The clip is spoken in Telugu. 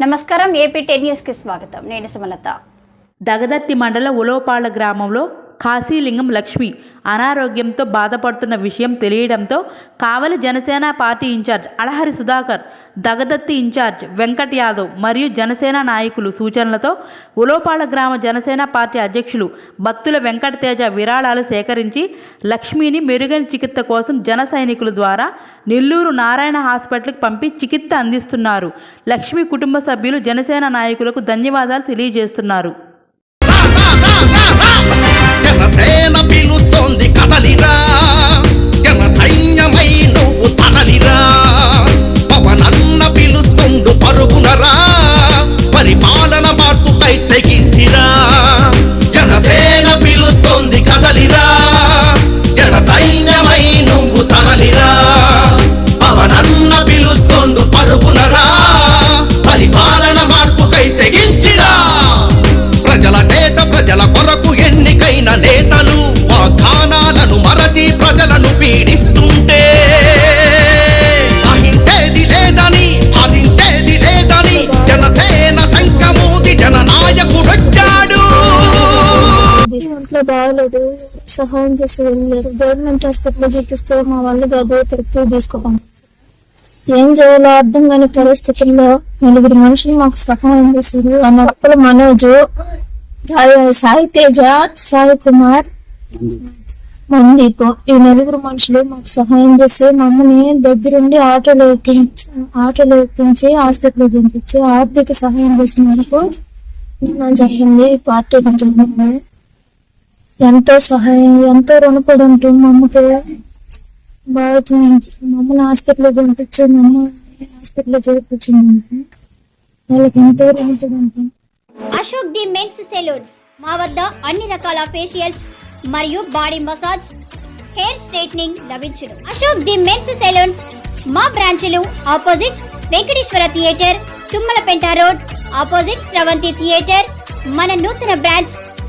నమస్కారం ఏపీ టెన్ న్యూస్కి స్వాగతం. నేను సుమలత. దగదత్తి మండల ఉలోపాల గ్రామంలో కాశీలింగం లక్ష్మి అనారోగ్యంతో బాధపడుతున్న విషయం తెలియడంతో Kavali Janasena party in charge Adahari Sudhakar Dagadatti in charge Venkat Yadav మరియు జనసేన నాయకులు సూచనలతో ఉలోపాల గ్రామ జనసేన పార్టీ అధ్యక్షులు బత్తుల వెంకట తేజ విరాళాలు సేకరించి లక్ష్మిని మెరుగైన చికిత్స కోసం జన సైనికుల ద్వారా నెల్లూరు నారాయణ హాస్పిటల్కి పంపి చికిత్స అందిస్తున్నారు. లక్ష్మి కుటుంబ సభ్యులు జనసేన నాయకులకు ధన్యవాదాలు తెలియజేస్తున్నారు. ఒంట్లో బాగలేదు. సహాయం చేసి వెళ్ళారు గవర్నమెంట్ హాస్పిటల్ చూపిస్తే మా వాళ్ళు బాబు తిరుపతి తీసుకోవడం ఏం చేయాలో అర్థం కాని పరిస్థితుల్లో నలుగురు మనుషులు మాకు సహాయం చేశారు. ఆ నొప్పుల మనోజ్ సాయి తేజ సాయి కుమార్ మందీప్. ఈ నలుగురు మనుషులు మాకు సహాయం చేసి మమ్మల్ని దగ్గరుండి ఆటోలో ఎక్కించి ఆటోలో ఎక్కించి హాస్పిటల్ పంపించి ఆర్థిక సహాయం చేసిన వరకు జరిగింది. ఈ పార్టీ జరిగింది ఎంతో సహాయం ఎంతో రుణపడి ఉంటుంది మమ్మకి బాగా మమ్మల్ని హాస్పిటల్ పంపించి మమ్మల్ని హాస్పిటల్ చేర్పించింది వాళ్ళకి ఎంతో రుణపడి ఉంటుంది అశోక్ ది మెన్స్ సెలూన్స్. మా వద్ద అన్ని రకాల ఫేషియల్స్ మరియు బాడీ మసాజ్ హెయిర్ స్ట్రైట్నింగ్ లభించును. Ashok the men's salons. మా బ్రాంచ్లు opposite Venkateswara theatre Tummalapenta road opposite Sravanthi theatre. మన నూతన బ్రాంచ్